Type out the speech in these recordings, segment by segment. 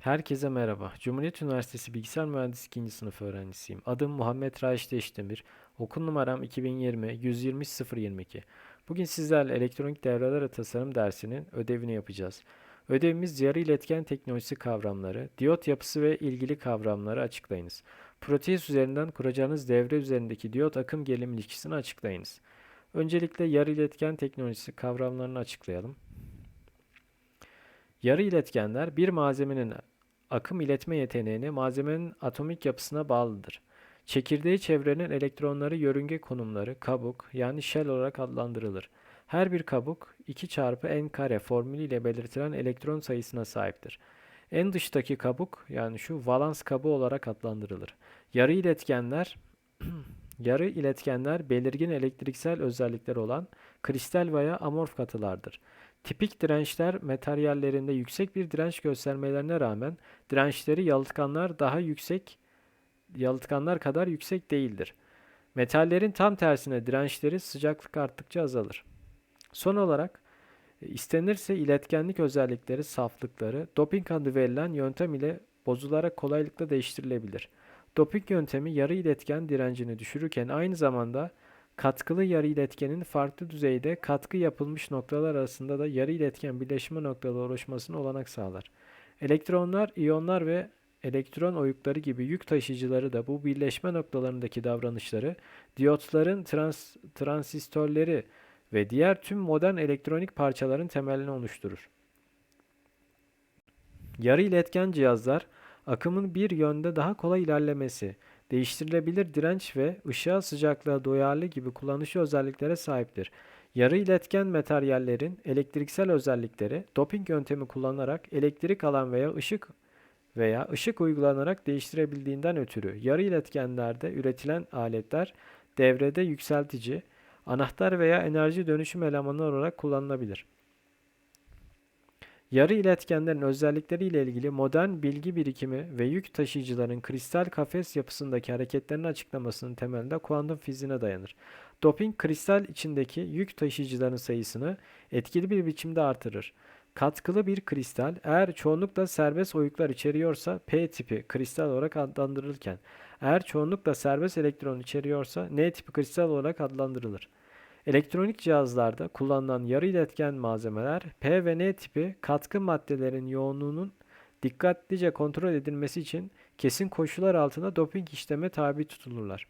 Herkese merhaba. Cumhuriyet Üniversitesi Bilgisayar Mühendisliği 2. sınıf öğrencisiyim. Adım Muhammed Raşit Eşdemir. Okul numaram 2020 120 022. Bugün sizlerle elektronik devreler tasarım dersinin ödevini yapacağız. Ödevimiz yarı iletken teknolojisi kavramları, diyot yapısı ve ilgili kavramları açıklayınız. Proteus üzerinden kuracağınız devre üzerindeki diyot akım gerilim ilişkisini açıklayınız. Öncelikle yarı iletken teknolojisi kavramlarını açıklayalım. Yarı iletkenler bir malzemenin akım iletme yeteneğini malzemenin atomik yapısına bağlıdır. Çekirdeği çevrenin elektronları yörünge konumları kabuk yani shell olarak adlandırılır. Her bir kabuk 2 çarpı n kare formülüyle belirtilen elektron sayısına sahiptir. En dıştaki kabuk yani şu valans kabuğu olarak adlandırılır. Yarı iletkenler yarı iletkenler belirgin elektriksel özellikleri olan kristal veya amorf katılardır. Tipik dirençler materyallerinde yüksek bir direnç göstermelerine rağmen dirençleri yalıtkanlar daha yüksek yalıtkanlar kadar yüksek değildir. Metallerin tam tersine dirençleri sıcaklık arttıkça azalır. Son olarak e, istenirse iletkenlik özellikleri, saflıkları doping adı verilen yöntem ile bozularak kolaylıkla değiştirilebilir. Doping yöntemi yarı iletken direncini düşürürken aynı zamanda katkılı yarı iletkenin farklı düzeyde katkı yapılmış noktalar arasında da yarı iletken birleşme noktaları oluşmasına olanak sağlar. Elektronlar, iyonlar ve elektron oyukları gibi yük taşıyıcıları da bu birleşme noktalarındaki davranışları, diyotların, trans, transistörleri ve diğer tüm modern elektronik parçaların temelini oluşturur. Yarı iletken cihazlar, akımın bir yönde daha kolay ilerlemesi, değiştirilebilir direnç ve ışığa sıcaklığa duyarlı gibi kullanışlı özelliklere sahiptir. Yarı iletken materyallerin elektriksel özellikleri doping yöntemi kullanarak elektrik alan veya ışık veya ışık uygulanarak değiştirebildiğinden ötürü yarı iletkenlerde üretilen aletler devrede yükseltici, anahtar veya enerji dönüşüm elemanı olarak kullanılabilir. Yarı iletkenlerin özellikleri ile ilgili modern bilgi birikimi ve yük taşıyıcıların kristal kafes yapısındaki hareketlerini açıklamasının temelinde kuantum fiziğine dayanır. Doping kristal içindeki yük taşıyıcıların sayısını etkili bir biçimde artırır. Katkılı bir kristal eğer çoğunlukla serbest oyuklar içeriyorsa P tipi kristal olarak adlandırılırken eğer çoğunlukla serbest elektron içeriyorsa N tipi kristal olarak adlandırılır. Elektronik cihazlarda kullanılan yarı iletken malzemeler P ve N tipi katkı maddelerin yoğunluğunun dikkatlice kontrol edilmesi için kesin koşullar altında doping işleme tabi tutulurlar.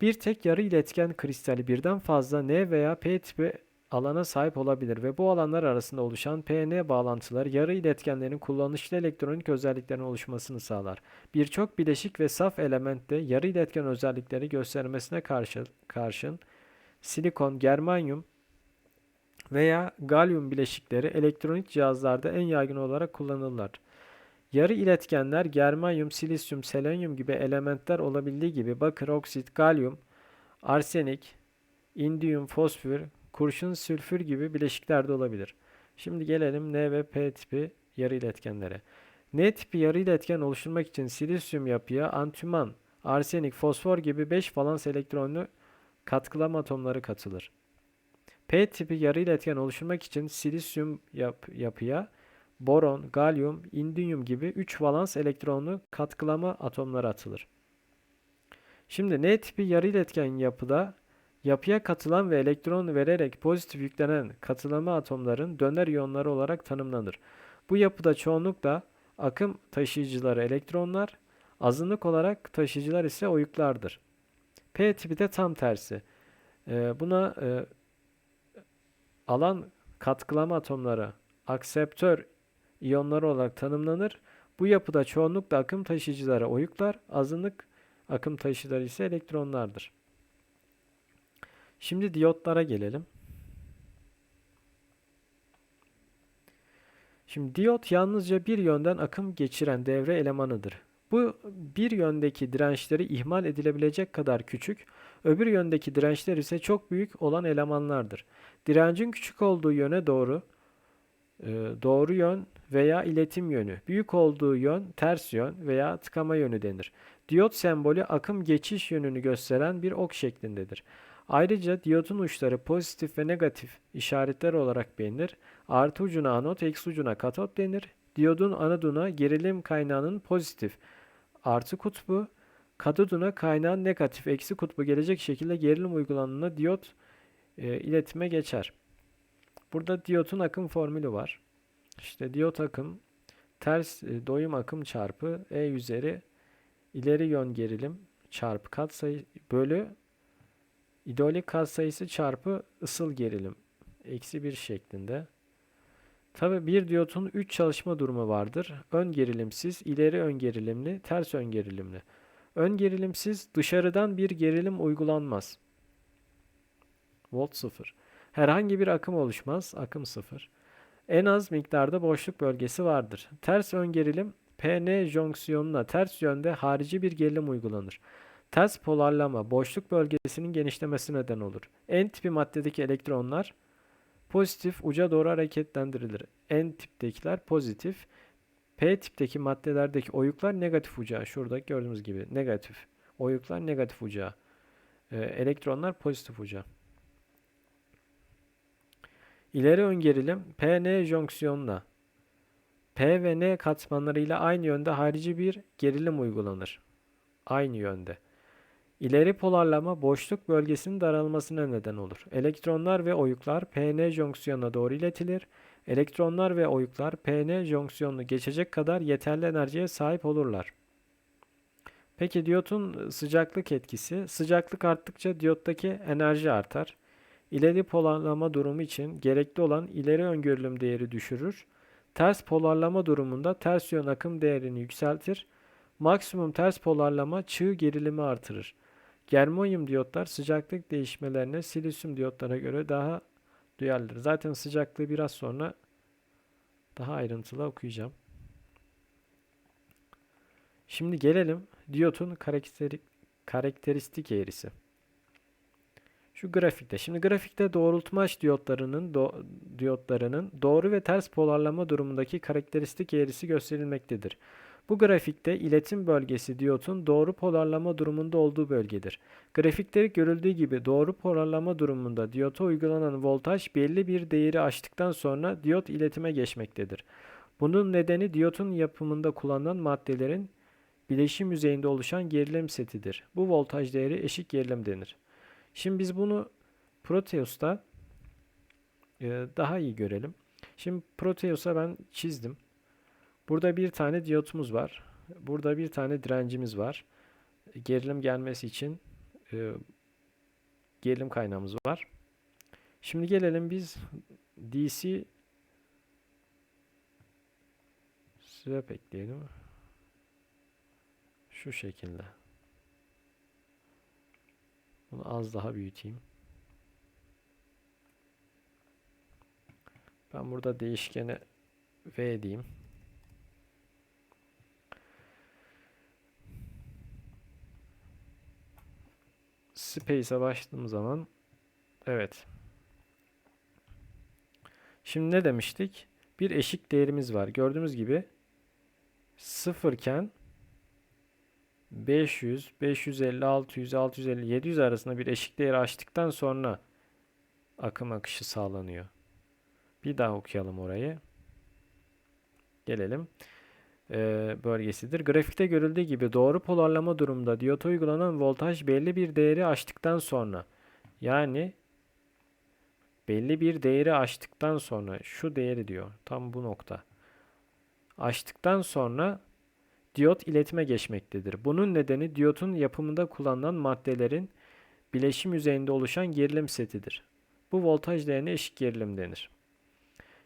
Bir tek yarı iletken kristali birden fazla N veya P tipi alana sahip olabilir ve bu alanlar arasında oluşan PN bağlantılar yarı iletkenlerin kullanışlı elektronik özelliklerin oluşmasını sağlar. Birçok bileşik ve saf elementte yarı iletken özellikleri göstermesine karşı, karşın silikon, germanyum veya galyum bileşikleri elektronik cihazlarda en yaygın olarak kullanılırlar. Yarı iletkenler germanyum, silisyum, selenyum gibi elementler olabildiği gibi bakır, oksit, galyum, arsenik, indiyum, fosfor, kurşun, sülfür gibi bileşikler de olabilir. Şimdi gelelim N ve P tipi yarı iletkenlere. N tipi yarı iletken oluşturmak için silisyum yapıya antüman, arsenik, fosfor gibi 5 valans elektronlu katkılama atomları katılır. P tipi yarı iletken oluşturmak için silisyum yap yapıya boron, galyum, indinyum gibi 3 valans elektronlu katkılama atomları atılır. Şimdi N tipi yarı iletken yapıda yapıya katılan ve elektron vererek pozitif yüklenen katılama atomların döner iyonları olarak tanımlanır. Bu yapıda çoğunlukla akım taşıyıcıları elektronlar, azınlık olarak taşıyıcılar ise oyuklardır. P tipi de tam tersi. E, buna e, alan katkılama atomları akseptör iyonları olarak tanımlanır. Bu yapıda çoğunlukla akım taşıyıcıları oyuklar, azınlık akım taşıyıcıları ise elektronlardır. Şimdi diyotlara gelelim. Şimdi diyot yalnızca bir yönden akım geçiren devre elemanıdır. Bu bir yöndeki dirençleri ihmal edilebilecek kadar küçük, öbür yöndeki dirençler ise çok büyük olan elemanlardır. Direncin küçük olduğu yöne doğru e, doğru yön veya iletim yönü, büyük olduğu yön ters yön veya tıkama yönü denir. Diyot sembolü akım geçiş yönünü gösteren bir ok şeklindedir. Ayrıca diyotun uçları pozitif ve negatif işaretler olarak bilinir. Artı ucuna anot, eksi ucuna katot denir. Diyodun anoduna gerilim kaynağının pozitif artı kutbu, katoduna kaynağın negatif eksi kutbu gelecek şekilde gerilim uygulandığında diyot e, iletime geçer. Burada diyotun akım formülü var. İşte diyot akım ters e, doyum akım çarpı E üzeri ileri yön gerilim çarpı katsayı bölü idolik katsayısı çarpı ısıl gerilim eksi 1 şeklinde. Tabi bir diyotun 3 çalışma durumu vardır. Ön gerilimsiz, ileri ön gerilimli, ters ön gerilimli. Ön gerilimsiz dışarıdan bir gerilim uygulanmaz. Volt 0. Herhangi bir akım oluşmaz. Akım 0. En az miktarda boşluk bölgesi vardır. Ters ön gerilim PN jonksiyonuna ters yönde harici bir gerilim uygulanır. Ters polarlama boşluk bölgesinin genişlemesi neden olur. N tipi maddedeki elektronlar pozitif uca doğru hareketlendirilir. N tiptekiler pozitif. P tipteki maddelerdeki oyuklar negatif uca. Şurada gördüğümüz gibi negatif. Oyuklar negatif uca. Ee, elektronlar pozitif uca. İleri ön gerilim PN jonksiyonuna P ve N katmanlarıyla aynı yönde harici bir gerilim uygulanır. Aynı yönde. İleri polarlama boşluk bölgesinin daralmasına neden olur. Elektronlar ve oyuklar PN jonksiyonuna doğru iletilir. Elektronlar ve oyuklar PN jonksiyonunu geçecek kadar yeterli enerjiye sahip olurlar. Peki diyotun sıcaklık etkisi. Sıcaklık arttıkça diyottaki enerji artar. İleri polarlama durumu için gerekli olan ileri öngörülüm değeri düşürür. Ters polarlama durumunda ters yön akım değerini yükseltir. Maksimum ters polarlama çığ gerilimi artırır. Germanyum diyotlar sıcaklık değişmelerine silisyum diyotlara göre daha duyarlıdır. Zaten sıcaklığı biraz sonra daha ayrıntılı okuyacağım. Şimdi gelelim diyotun karakteristik eğrisi. Şu grafikte. Şimdi grafikte doğrultmaç diyotlarının do, diyotlarının doğru ve ters polarlama durumundaki karakteristik eğrisi gösterilmektedir. Bu grafikte iletim bölgesi diyotun doğru polarlama durumunda olduğu bölgedir. Grafikte görüldüğü gibi doğru polarlama durumunda diyota uygulanan voltaj belli bir değeri aştıktan sonra diyot iletime geçmektedir. Bunun nedeni diyotun yapımında kullanılan maddelerin bileşim yüzeyinde oluşan gerilim setidir. Bu voltaj değeri eşik gerilim denir. Şimdi biz bunu Proteus'ta e, daha iyi görelim. Şimdi Proteus'a ben çizdim. Burada bir tane diyotumuz var. Burada bir tane direncimiz var. Gerilim gelmesi için e, gerilim kaynağımız var. Şimdi gelelim biz DC swap ekleyelim. Şu şekilde. Bunu az daha büyüteyim. Ben burada değişkene V diyeyim. Space'e başladığım zaman evet. Şimdi ne demiştik? Bir eşik değerimiz var. Gördüğümüz gibi sıfırken 500, 550, 600, 650, 700 arasında bir eşik değeri açtıktan sonra akım akışı sağlanıyor. Bir daha okuyalım orayı. Gelelim. Ee, bölgesidir. Grafikte görüldüğü gibi doğru polarlama durumunda diyota uygulanan voltaj belli bir değeri aştıktan sonra yani belli bir değeri aştıktan sonra şu değeri diyor. Tam bu nokta. Aştıktan sonra diyot iletime geçmektedir. Bunun nedeni diyotun yapımında kullanılan maddelerin bileşim yüzeyinde oluşan gerilim setidir. Bu voltaj değerine eşik gerilim denir.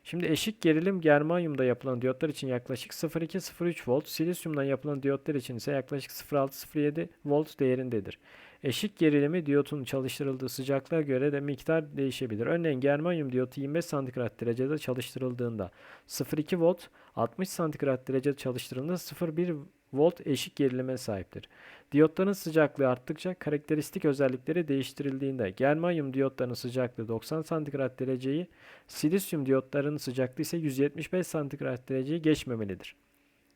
Şimdi eşik gerilim germanyumda yapılan diyotlar için yaklaşık 0,2-0,3 volt, silisyumdan yapılan diyotlar için ise yaklaşık 0,6-0,7 volt değerindedir. Eşik gerilimi diyotun çalıştırıldığı sıcaklığa göre de miktar değişebilir. Örneğin germanyum diyotu 25 santigrat derecede çalıştırıldığında 0,2 volt, 60 santigrat derecede çalıştırıldığında 0,1 volt eşik gerilime sahiptir. Diyotların sıcaklığı arttıkça karakteristik özellikleri değiştirildiğinde germanyum diyotlarının sıcaklığı 90 santigrat dereceyi, silisyum diyotlarının sıcaklığı ise 175 santigrat dereceyi geçmemelidir.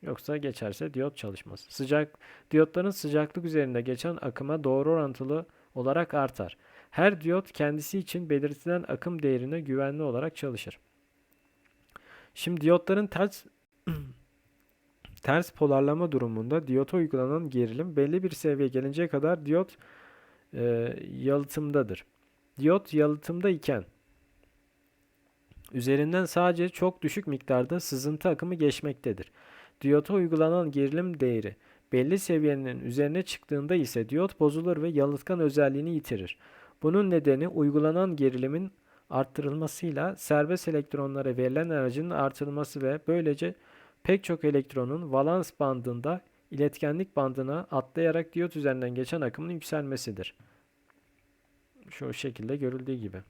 Yoksa geçerse diyot çalışmaz. Sıcak diyotların sıcaklık üzerinde geçen akıma doğru orantılı olarak artar. Her diyot kendisi için belirtilen akım değerine güvenli olarak çalışır. Şimdi diyotların ters Ters polarlama durumunda diyota uygulanan gerilim belli bir seviyeye gelinceye kadar diyot e, yalıtımdadır. Diyot yalıtımda iken üzerinden sadece çok düşük miktarda sızıntı akımı geçmektedir. Diyota uygulanan gerilim değeri belli seviyenin üzerine çıktığında ise diyot bozulur ve yalıtkan özelliğini yitirir. Bunun nedeni uygulanan gerilimin arttırılmasıyla serbest elektronlara verilen enerjinin artırılması ve böylece pek çok elektronun valans bandında iletkenlik bandına atlayarak diyot üzerinden geçen akımın yükselmesidir. Şu şekilde görüldüğü gibi.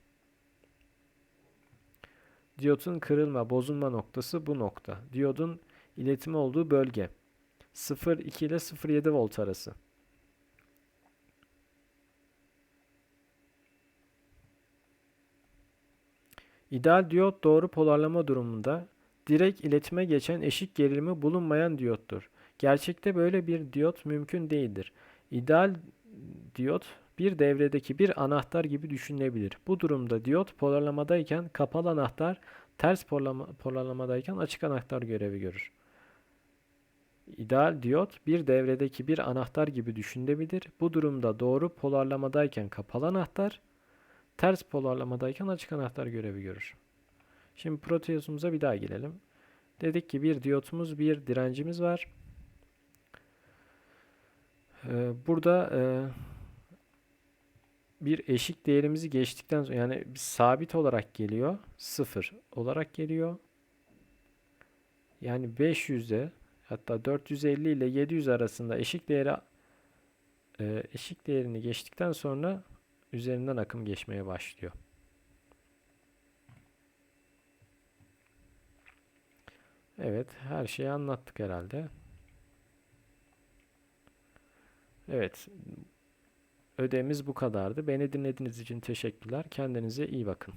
Diyotun kırılma, bozulma noktası bu nokta. Diyodun iletimi olduğu bölge. 0,2 ile 0,7 volt arası. İdeal diyot doğru polarlama durumunda direkt iletime geçen eşik gerilimi bulunmayan diyottur. Gerçekte böyle bir diyot mümkün değildir. İdeal diyot bir devredeki bir anahtar gibi düşünülebilir. Bu durumda diyot polarlamadayken kapalı anahtar, ters polarlama, polarlamadayken açık anahtar görevi görür. İdeal diyot bir devredeki bir anahtar gibi düşünülebilir. Bu durumda doğru polarlamadayken kapalı anahtar, ters polarlamadayken açık anahtar görevi görür. Şimdi proteusumuza bir daha gelelim. Dedik ki bir diyotumuz, bir direncimiz var. Ee, burada e, bir eşik değerimizi geçtikten sonra yani sabit olarak geliyor. Sıfır olarak geliyor. Yani 500'e hatta 450 ile 700 arasında eşik değeri e, eşik değerini geçtikten sonra üzerinden akım geçmeye başlıyor. Evet, her şeyi anlattık herhalde. Evet, ödevimiz bu kadardı. Beni dinlediğiniz için teşekkürler. Kendinize iyi bakın.